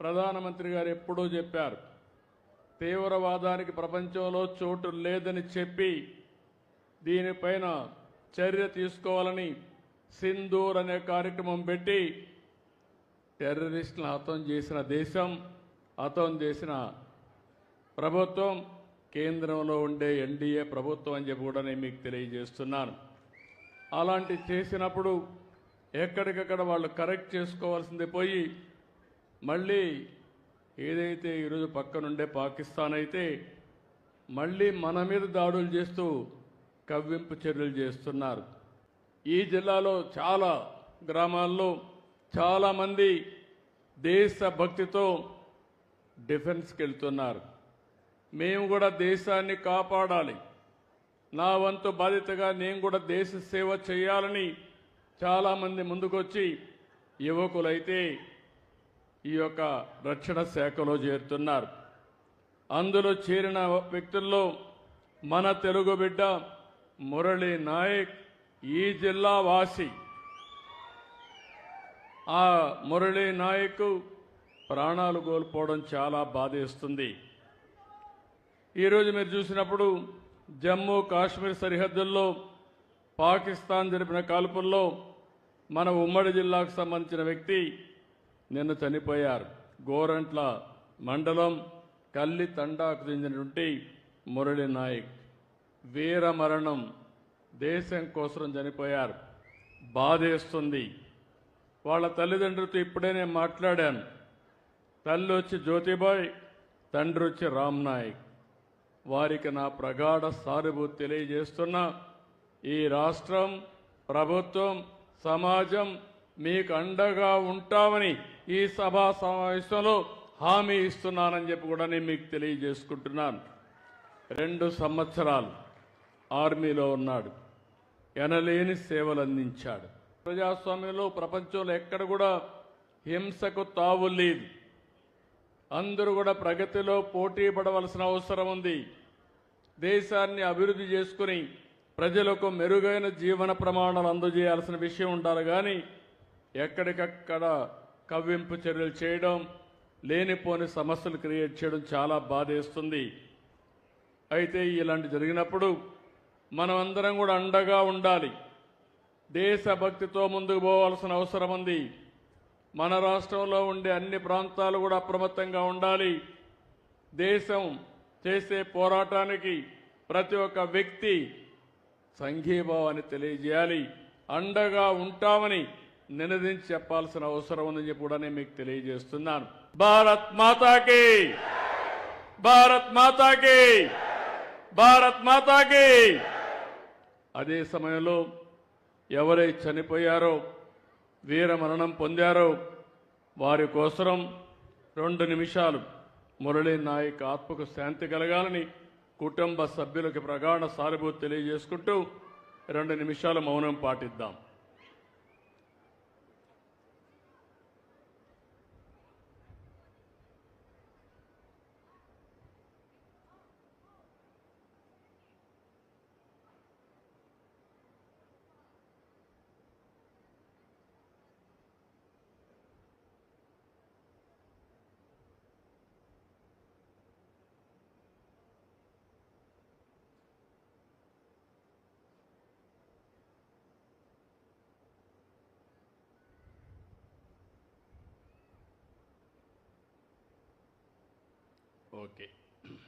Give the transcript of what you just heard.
ప్రధానమంత్రి గారు ఎప్పుడూ చెప్పారు తీవ్రవాదానికి ప్రపంచంలో చోటు లేదని చెప్పి దీనిపైన చర్య తీసుకోవాలని సింధూర్ అనే కార్యక్రమం పెట్టి టెర్రరిస్టులను హతం చేసిన దేశం హతం చేసిన ప్రభుత్వం కేంద్రంలో ఉండే ఎన్డీఏ ప్రభుత్వం అని చెప్పి కూడా నేను మీకు తెలియజేస్తున్నాను. అలాంటి చేసినప్పుడు ఎక్కడికక్కడ వాళ్ళు కరెక్ట్ చేసుకోవాల్సింది పోయి మళ్ళీ ఏదైతే ఈరోజు పక్కనుండే పాకిస్తాన్ అయితే మళ్ళీ మన మీద దాడులు చేస్తూ కవ్వింపు చర్యలు చేస్తున్నారు. ఈ జిల్లాలో చాలా గ్రామాల్లో చాలామంది దేశభక్తితో డిఫెన్స్కి వెళ్తున్నారు మేము కూడా దేశాన్ని కాపాడాలి. నా వంతు బాధ్యతగా నేను కూడా దేశ సేవ చేయాలని చాలామంది ముందుకొచ్చి యువకులైతే ఈ యొక్క రక్షణ శాఖలో చేరుతున్నారు. అందులో చేరిన వ్యక్తుల్లో మన తెలుగు బిడ్డ మురళీ నాయక్ ఈ జిల్లా వాసి. ఆ మురళీ నాయక్ ప్రాణాలు కోల్పోవడం చాలా బాధేస్తుంది. ఈరోజు మీరు చూసినప్పుడు జమ్మూ కాశ్మీర్ సరిహద్దుల్లో పాకిస్తాన్ జరిపిన కాల్పుల్లో మన ఉమ్మడి జిల్లాకు సంబంధించిన వ్యక్తి నిన్న చనిపోయారు. గోరంట్ల మండలం కల్లి తండాకు చెందినటువంటి మురళి నాయక్. వీర మరణం దేశం కోసం చనిపోయారు. బాధేస్తుంది. వాళ్ళ తల్లిదండ్రులతో ఇప్పుడే నేను మాట్లాడాను. తల్లి వచ్చి జ్యోతిబాయ్ తండ్రి వచ్చి రామ్ నాయక్. వారికి నా ప్రగాఢ సానుభూతి తెలియజేస్తున్నా. ఈ రాష్ట్రం ప్రభుత్వం సమాజం మీకు అండగా ఉంటామని ఈ సభా సమావేశంలో హామీ ఇస్తున్నానని చెప్పి కూడా నేను మీకు తెలియజేసుకుంటున్నాను. రెండు సంవత్సరాలు ఆర్మీలో ఉన్నాడు. ఎనలేని సేవలు అందించాడు. ప్రజాస్వామ్యంలో ప్రపంచంలో ఎక్కడ కూడా హింసకు తావు లేదు. అందరూ కూడా ప్రగతిలో పోటీ పడవలసిన అవసరం ఉంది. దేశాన్ని అభివృద్ధి చేసుకుని ప్రజలకు మెరుగైన జీవన ప్రమాణాలు అందజేయాల్సిన విషయం ఉండాలి. కానీ ఎక్కడికక్కడ కవ్వింపు చర్యలు చేయడం లేనిపోని సమస్యలు క్రియేట్ చేయడం చాలా బాధేస్తుంది. అయితే ఇలాంటి జరిగినప్పుడు మనం అందరం కూడా అండగా ఉండాలి. దేశభక్తితో ముందుకు పోవాల్సిన అవసరం ఉంది. మన రాష్ట్రంలో ఉండే అన్ని ప్రాంతాలు కూడా అప్రమత్తంగా ఉండాలి. దేశం చేసే పోరాటానికి ప్రతి ఒక్క వ్యక్తి సంఘీభావాన్ని తెలియజేయాలి. అండగా ఉంటామని నినదించి చెప్పాల్సిన అవసరం ఉందని చెప్పి కూడా నేను మీకు తెలియజేస్తున్నాను. భారత్ మాతాకి! భారత్ మాతాకి! భారత్ మాతాకి! అదే సమయంలో ఎవరై చనిపోయారో వీర మరణం పొందారో వారి కోసం రెండు నిమిషాలు మురళీ నాయక్ ఆత్మకు శాంతి కలగాలని కుటుంబ సభ్యులకు ప్రగాఢ సానుభూతి తెలియజేసుకుంటూ రెండు నిమిషాలు మౌనం పాటిద్దాం. ஓகே